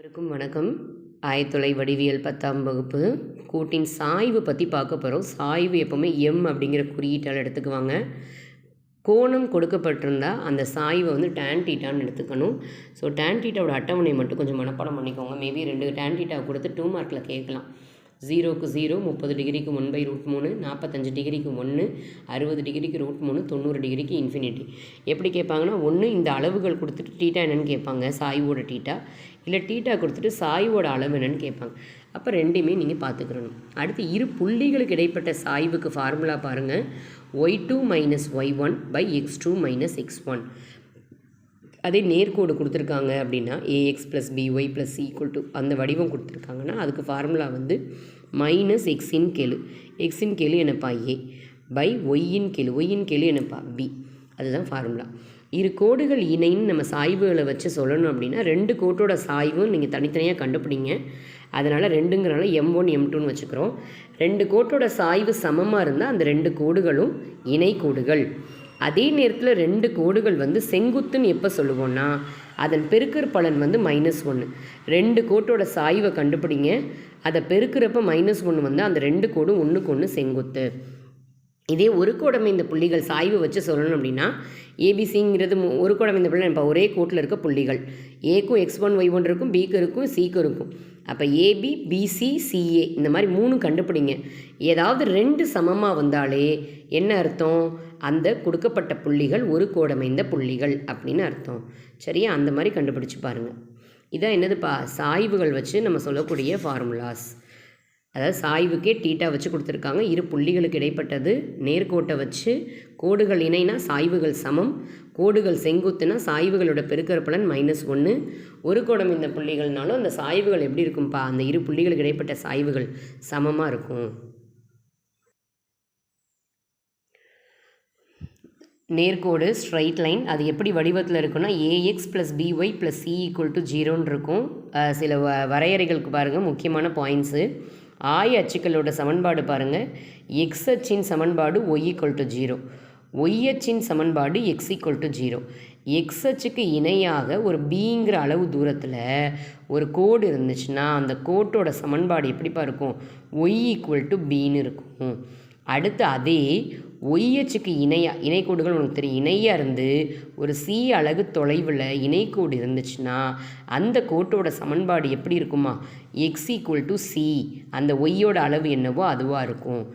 அனைவருக்கும் வணக்கம். ஆயத்தொலை வடிவியல் பத்தாம் வகுப்பு. கூட்டின் சாய்வு பற்றி பார்க்க போகிறோம் சாய்வு எப்போவுமே எம் அப்படிங்கிற குறியீட்டால் எடுத்துக்குவாங்க. கோணம் கொடுக்கப்பட்டிருந்தால் அந்த சாய்வை வந்து tan எடுத்துக்கணும். ஸோ tan தீட்டாவோட அட்டவணை மட்டும் கொஞ்சம் மனப்பாடம் பண்ணிக்கோங்க. மேபி ரெண்டு tan கொடுத்து டூ மார்க்கில் கேட்கலாம். ஜீரோக்கு ஜீரோ முப்பது டிகிரிக்கு ஒன் பை ரூட் மூணு நாற்பத்தஞ்சு டிகிரிக்கு ஒன்று அறுபது டிகிரிக்கு ரூட் மூணு தொண்ணூறு டிகிரிக்கு இன்ஃபினிட்டி. எப்படி கேட்பாங்கன்னா ஒன்று இந்த அளவுகள் கொடுத்துட்டு டீட்டா என்னென்னு கேட்பாங்க சாய்வோட டீட்டா. இல்லை டீட்டா கொடுத்துட்டு சாய்வோட அளவு என்னென்னு கேட்பாங்க. அப்போ ரெண்டையுமே நீங்கள் பார்த்துக்கிறணும். அடுத்து இரு புள்ளிகளுக்கு இடைப்பட்ட சாய்வுக்கு ஃபார்முலா பாருங்கள் y two minus y one by x two minus x one அதே நேர்கோடு கொடுத்துருக்காங்க அப்படின்னா a x plus b y plus equal to அந்த வடிவம் கொடுத்துருக்காங்கன்னா அதுக்கு ஃபார்முலா வந்து மைனஸ் எக்ஸின் கெழு. எக்ஸின் கெழு என்னப்பா ஏ பை ஒய்யின் கெழு. ஒய்யின் கெழு என்னப்பா பி அதுதான் ஃபார்முலா இரு கோடுகள் இணைன்னு நம்ம சாய்வுகளை வச்சு சொல்லணும் அப்படின்னா ரெண்டு கோட்டோட சாய்வும் நீங்கள் தனித்தனியாக கண்டுபிடிங்க. அதனால் ரெண்டுங்கிறனால எம் ஒன் எம் டூன்னு வச்சுக்கிறோம். ரெண்டு கோட்டோட சாய்வு சமமாக இருந்தால் அந்த ரெண்டு கோடுகளும் இணை கோடுகள். அதே நேரத்தில் ரெண்டு கோடுகள் வந்து செங்குத்துன்னு எப்போ சொல்லுவோம்னா அதன் பெருக்கிற பலன் வந்து மைனஸ் ஒன்று ரெண்டு கோட்டோட சாய்வை கண்டுபிடிங்க. அதை பெருக்கிறப்ப மைனஸ் ஒன்று வந்து அந்த ரெண்டு கோடும் ஒன்றுக்கு ஒன்று செங்குத்து. இதே ஒரு கோடமைந்த புள்ளிகள் சாய்வு வச்சு சொல்லணும் அப்படின்னா ஏபிசிங்கிறது மு- ஒரு கோடமைந்த புள்ளி இப்போ ஒரே கோட்டில் இருக்க புள்ளிகள். ஏக்கும் எக்ஸ் ஒன் ஒய் ஒன் இருக்கும் பிக்கு இருக்கும் சிக்கு இருக்கும். அப்போ ஏபி பிசி சிஏ இந்த மாதிரி மூணு கண்டுபிடிங்க. ஏதாவது ரெண்டு சமமாக வந்தாலே என்ன அர்த்தம்? அந்த கொடுக்கப்பட்ட புள்ளிகள் ஒரு கோடமைந்த புள்ளிகள் அப்படின்னு அர்த்தம். சரியா? அந்த மாதிரி கண்டுபிடிச்சு பாருங்கள் இதான் என்னதுப்பா? சாய்வுகள் வச்சு நம்ம சொல்லக்கூடிய ஃபார்முலாஸ் அதாவது சாய்வுக்கே டீட்டா வச்சு கொடுத்துருக்காங்க. இரு புள்ளிகளுக்கு இடைப்பட்டது நேர்கோட்டை வச்சு கோடுகள் இணைனா சாய்வுகள் சமம். கோடுகள் செங்குத்துனா சாய்வுகளோட பெருக்கற் பலன் மைனஸ் ஒன்று ஒரு கோடம் இந்த புள்ளிகள்னாலும் அந்த சாய்வுகள் எப்படி இருக்கும்ப்பா அந்த இரு புள்ளிகளுக்கு இடைப்பட்ட சாய்வுகள் சமமாக இருக்கும். நேர்கோடு ஸ்ட்ரைட் லைன் அது எப்படி வடிவத்தில் இருக்குன்னா a x plus b y plus c equal to ஜீரோன்னு இருக்கும். சில வ வரையறைகளுக்கு பாருங்கள் முக்கியமான பாயிண்ட்ஸு ஆய அச்சுக்களோட சமன்பாடு பாருங்கள் எக்ஸ் அச்சின் சமன்பாடு y equal to zero y அச்சின் சமன்பாடு x equal to zero x அச்சுக்கு இணையாக ஒரு பிங்கிற அளவு தூரத்தில் ஒரு கோடு இருந்துச்சுன்னா அந்த கோட்டோட சமன்பாடு எப்படிப்பா இருக்கும்? ஒய் ஈக்குவல் டு பின்னு இருக்கும். அடுத்து அதே ஒய்யச்சுக்கு இணையாக இணைக்கோடுகள் உனக்கு தெரியும். இணையாக இருந்து ஒரு சி அலகு தொலைவில் இணைக்கோடு இருந்துச்சுன்னா அந்த கோட்டோட சமன்பாடு எப்படி இருக்குமா? எக்ஸ் ஈக்குவல் டு சி அந்த ஒய்யோட அளவு என்னவோ அதுவாக இருக்கும்.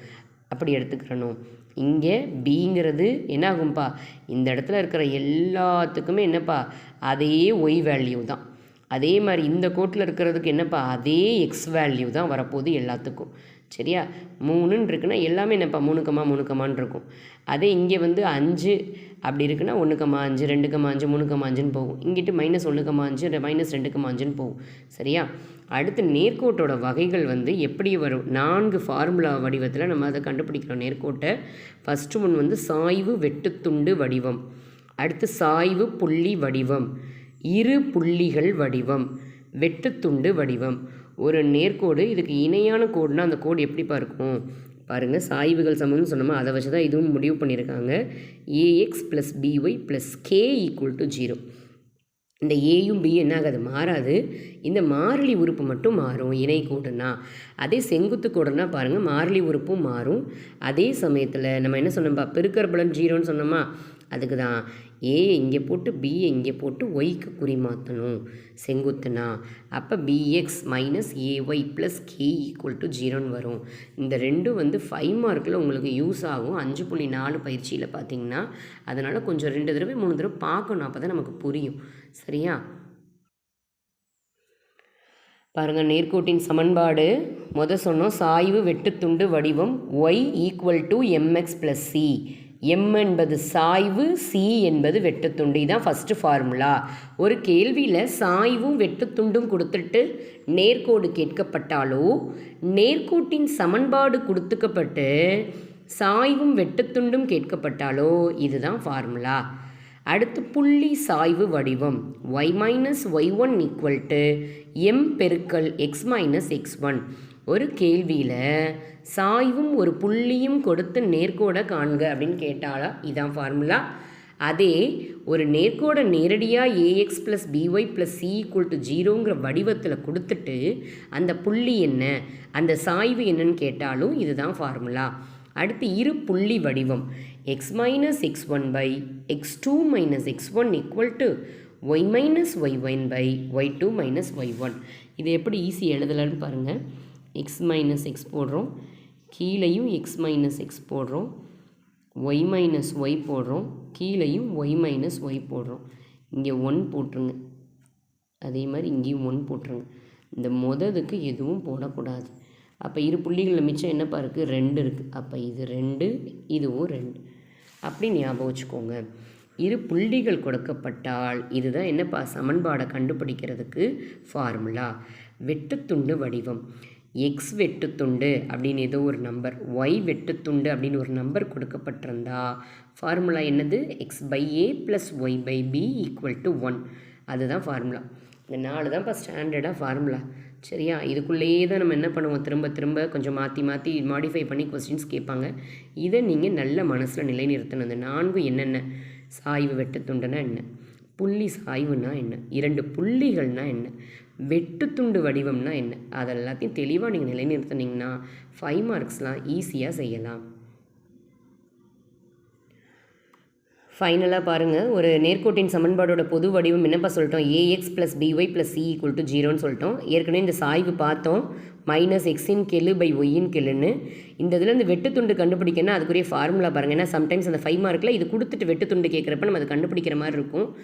அப்படி எடுத்துக்கிறணும். இங்கே பிங்கிறது என்ன ஆகும்ப்பா இந்த இடத்துல இருக்கிற எல்லாத்துக்குமே என்னப்பா? அதே ஒய் வேல்யூ தான். அதே மாதிரி இந்த கோட்டில் இருக்கிறதுக்கு என்னப்பா? அதே எக்ஸ் வேல்யூ தான் வரப்போகுது எல்லாத்துக்கும். சரியா? மூணுன்னு இருக்குன்னா எல்லாமே என்னப்பா மூணுக்கமா கமா இருக்கும் அதே இங்கே வந்து அஞ்சு அப்படி இருக்குன்னா ஒன்றுக்கமா அஞ்சு ரெண்டு அஞ்சு மூணுக்கமா அஞ்சுன்னு போகும். இங்கிட்டு மைனஸ் ஒன்றுக்கமா அஞ்சு மைனஸ் ரெண்டுக்கமா அஞ்சுன்னு போகும். சரியா? அடுத்து நேர்கோட்டோட வகைகள் வந்து எப்படி வரும்? நான்கு ஃபார்முலா வடிவத்தில் நம்ம அதை கண்டுபிடிக்கிறோம் நேர்கோட்டை. ஃபஸ்ட்டு ஒன் வந்து சாய்வு வெட்டுத்துண்டு வடிவம். அடுத்து சாய்வு புள்ளி வடிவம். இரு புள்ளிகள் வடிவம். வெட்டுத்துண்டு வடிவம். ஒரு நேர்கோடு இதுக்கு இணையான கோடுனா அந்த கோடு எப்படிப்பா இருக்கும்? பாருங்கள் சாய்வுகள் சமம்னு சொன்னோமா அதை வச்சு தான் இதுவும் முடிவு பண்ணியிருக்காங்க. A x plus b y plus k equal to zero இந்த ஏயும் பி என்ன ஆகாது? மாறாது. இந்த மாறிலி உறுப்பு மட்டும் மாறும் இணை கூடுனா. அதே செங்குத்து கோடுனா பாருங்கள் மாறிலி உறுப்பும் மாறும். அதே சமயத்தில் நம்ம என்ன சொன்னோம்ப்பா? பெருக்கர் பலன் ஜீரோன்னு சொன்னோமா? அதுக்கு தான் ஏ இங்கே போட்டு பி இங்கே போட்டு ஒய்க்கு குறி மாற்றணும் செங்குத்துனா. அப்போ b x minus a y plus k equal to ஜீரோன்னு வரும். இந்த ரெண்டும் வந்து ஃபைவ் மார்க்கில் உங்களுக்கு யூஸ் ஆகும். அஞ்சு புள்ளி நாலு பயிற்சியில் பார்த்தீங்கன்னா அதனால் கொஞ்சம் ரெண்டு தடவை மூணு தடவை பார்க்கணும். அப்போ தான் நமக்கு புரியும். சரியா? பாருங்கள் நேர்கோட்டின் சமன்பாடு. முத சொன்னோம் சாய்வு வெட்டுத்துண்டு வடிவம் y equal to m x plus c m என்பது சாய்வு சி என்பது வெட்டுத்துண்டு. இதுதான் ஃபஸ்ட்டு ஃபார்முலா ஒரு கேள்வியில் சாய்வும் வெட்டுத்துண்டும் கொடுத்துட்டு நேர்கோடு கேட்கப்பட்டாலோ நேர்கோட்டின் சமன்பாடு கொடுத்துக்கப்பட்டு சாய்வும் வெட்டுத்துண்டும் கேட்கப்பட்டாலோ இதுதான் ஃபார்முலா அடுத்து புள்ளி சாய்வு வடிவம். Y minus y one equal to m பெருக்கல் எக்ஸ் மைனஸ் எக்ஸ் ஒன் ஒரு கேள்வியில் சாய்வும் ஒரு புள்ளியும் கொடுத்து நேர்கோடை காண்க அப்படின்னு கேட்டாலா இதான் ஃபார்முலா அதே ஒரு நேர்கோடை நேரடியாக a x plus b y plus c equal to ஜீரோங்கிற வடிவத்தில் கொடுத்துட்டு அந்த புள்ளி என்ன? அந்த சாய்வு என்னன்னு கேட்டாலும் இதுதான் ஃபார்முலா அடுத்து இரு புள்ளி வடிவம். X minus x one by x two minus x one equal to y minus y one by y two minus y one இது எப்படி ஈஸி எழுதலைன்னு பாருங்கள் எக்ஸ் மைனஸ் எக்ஸ் போடுறோம். கீழேயும் எக்ஸ் மைனஸ் எக்ஸ் போடுறோம். ஒய் மைனஸ் ஒய் போடுறோம். கீழேயும் Y minus y போடுறோம். இங்கே ஒன் போட்டுருங்க. அதே மாதிரி இங்கேயும் ஒன் போட்டுருங்க. இந்த மொததுக்கு எதுவும் போடக்கூடாது. அப்போ இரு புள்ளிகளில் மிச்சம் என்னப்பா இருக்குது ரெண்டு இருக்குது அப்போ இது ரெண்டு இதுவும் ரெண்டு. அப்படி ஞாபகம் வச்சுக்கோங்க. இரு புள்ளிகள் கொடுக்கப்பட்டால் இதுதான் என்னப்பா? சமன்பாடை கண்டுபிடிக்கிறதுக்கு ஃபார்முலா வெட்டுத்துண்டு வடிவம். எக்ஸ் வெட்டுத்துண்டு அப்படின்னு ஏதோ ஒரு நம்பர் ஒய் வெட்டுத்துண்டு அப்படின்னு ஒரு நம்பர் கொடுக்கப்பட்டிருந்தா ஃபார்முலா என்னது? X by a plus y by b equal to one அதுதான் ஃபார்முலா இந்த நாலு தான் இப்போ ஸ்டாண்டர்டாக ஃபார்முலா சரியா? இதுக்குள்ளேயே தான் நம்ம என்ன பண்ணுவோம்? திரும்ப திரும்ப கொஞ்சம் மாற்றி மாற்றி மாடிஃபை பண்ணி கொஸ்டின்ஸ் கேட்பாங்க. இதை நீங்கள் நல்ல மனசில் நிலைநிறுத்தணும். இந்த நான்கு என்னென்ன? சாய்வு வெட்டுத்துண்டுனா என்ன? புள்ளி சாய்வுனா என்ன? இரண்டு புள்ளிகள்னால் என்ன? வெட்டுத்துண்டு வடிவம்னா என்ன? அதெல்லாத்தையும் தெளிவாக நீங்கள் நிலைநிறுத்தினீங்கன்னா ஃபைவ் மார்க்ஸ்லாம் ஈஸியாக செய்யலாம். ஃபைனலாக பாருங்கள் ஒரு நேர்கோட்டின் சமன்பாடோட பொது வடிவம் என்னப்பா சொல்லிட்டோம்? A x plus b y plus c equal to ஜீரோன்னு சொல்லிட்டோம். ஏற்கனவே இந்த சாய்வு பார்த்தோம். மைனஸ் எக்ஸின் கெழு பை ஒய்யின் கெழுன்னு. இந்த இதில் இந்த வெட்டுத்துண்டு கண்டுபிடிக்கணும் அதுக்குரிய ஃபார்முலா பாருங்கள் ஏன்னா சம்டைம்ஸ் அந்த ஃபைவ் மார்க்கில் இது கொடுத்துட்டு வெட்டுத்துண்டு கேட்குறப்ப நம்ம அதை கண்டுபிடிக்கிற மாதிரி இருக்கும்.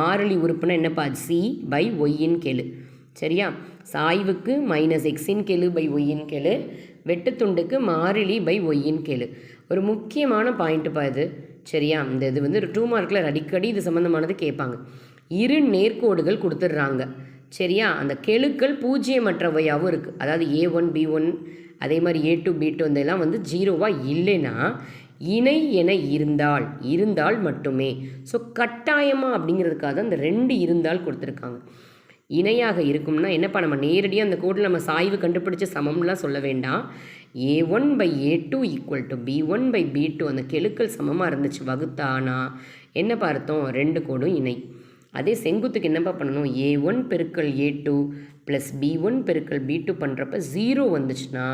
மாறிலி உறுப்புனா என்னப்பா? சி பை ஒய்யின் கெழு. சரியா? சாய்வுக்கு மைனஸ் எக்ஸின் கெழு பை ஒய்யின் கெழு வெட்டுத்துண்டுக்கு மாறிலி பை ஒய்யின் கெழு. ஒரு முக்கியமான பாயிண்ட்டுப்பா இது. சரியா? இந்த இது வந்து டூ மார்க்கில் அடிக்கடி இது சம்மந்தமானது கேட்பாங்க. இரு நேர்கோடுகள் கொடுத்துட்றாங்க. சரியா? அந்த கெழுக்கள் பூஜ்ஜியமற்றவையாகவும் இருக்குது அதாவது ஏ ஒன் பி ஒன் அதே மாதிரி ஏ டூ பி டூ இதெல்லாம் வந்து ஜீரோவாக இல்லைன்னா இணை என இருந்தால் இருந்தால் மட்டுமே. ஸோ கட்டாயமாக அப்படிங்கிறதுக்காக தான் ரெண்டு இருந்தால் கொடுத்துருக்காங்க. இணையாக இருக்கும்னா என்னப்பா நம்ம நேரடியாக அந்த கோடில் நம்ம சாய்வு கண்டுபிடிச்ச சமம்லாம் சொல்ல வேண்டாம். A one by a two equal to b one by b two அந்த கெழுக்கள் சமமாக இருந்துச்சு வகுத்தானா? என்னப்பா அர்த்தம் ரெண்டு கோடும் இணை. அதே செங்குத்துக்கு என்னப்பா பண்ணணும்? ஏ ஒன் பெருக்கல் a two plus b one பெருக்கல் பி டூ பண்ணுறப்ப ஜீரோ வந்துச்சுன்னா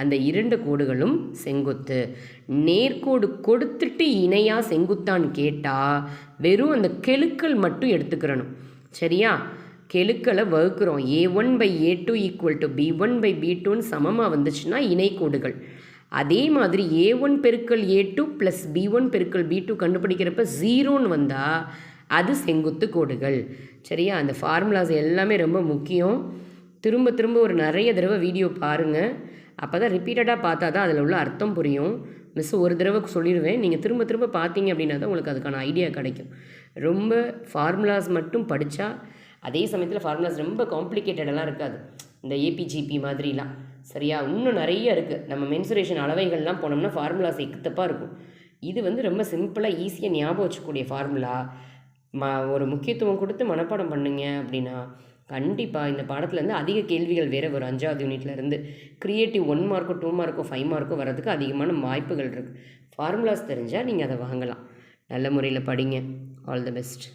அந்த இரண்டு கோடுகளும் செங்குத்து. நேர்கோடு கொடுத்துட்டு இணையாக செங்குத்தான்னு கேட்டால் வெறும் அந்த கெழுக்கள் மட்டும் எடுத்துக்கிறணும். சரியா? கெழுக்களை வகுக்கிறோம். A one by a two equal to b one by b டூன்னு சமமாக வந்துச்சுன்னா இணைக்கோடுகள் அதே மாதிரி ஏ ஒன் பெருக்கல் a two plus b one பெருக்கல் பி டூ கண்டுபிடிக்கிறப்ப ஜீரோன்னு வந்தால் அது செங்குத்து கோடுகள். சரியா? அந்த ஃபார்முலாஸ் எல்லாமே ரொம்ப முக்கியம். திரும்ப திரும்ப ஒரு நிறைய தடவை வீடியோ பாருங்கள் அப்போ தான் ரிப்பீட்டடாக பார்த்தா தான் அதில் உள்ள அர்த்தம் புரியும். மிஸ் ஒரு தடவை சொல்லிடுவேன் நீங்கள் திரும்ப திரும்ப பார்த்தீங்க அப்படின்னா தான் உங்களுக்கு அதுக்கான ஐடியா கிடைக்கும். ரொம்ப ஃபார்முலாஸ் மட்டும் படித்தா அதே சமயத்தில் ஃபார்முலாஸ் ரொம்ப காம்ப்ளிகேட்டடெல்லாம் இருக்காது. இந்த ஏபிஜிபி மாதிரிலாம். சரியா? இன்னும் நிறைய இருக்குது நம்ம மென்சுரேஷன் அளவைகள்லாம் போனோம்னா ஃபார்முலாஸ் எக்குத்தப்பாக இருக்கும். இது வந்து ரொம்ப சிம்பிளாக ஈஸியாக ஞாபகம் வச்சுக்கூடிய ஃபார்முலா ம ஒரு முக்கியத்துவம் கொடுத்து மனப்பாடம் பண்ணுங்க அப்படின்னா கண்டிப்பாக இந்த பாடத்துலேருந்து அதிக கேள்விகள் வேறு வரும். அஞ்சாவது யூனிட்லேருந்து க்ரியேட்டிவ் ஒன் மார்க்கோ டூ மார்க்கோ ஃபைவ் மார்க்கோ வரதுக்கு அதிகமான வாய்ப்புகள் இருக்குது ஃபார்முலாஸ் தெரிஞ்சால் நீங்கள் அதை வாங்கலாம். நல்ல முறையில் படிங்க. All the best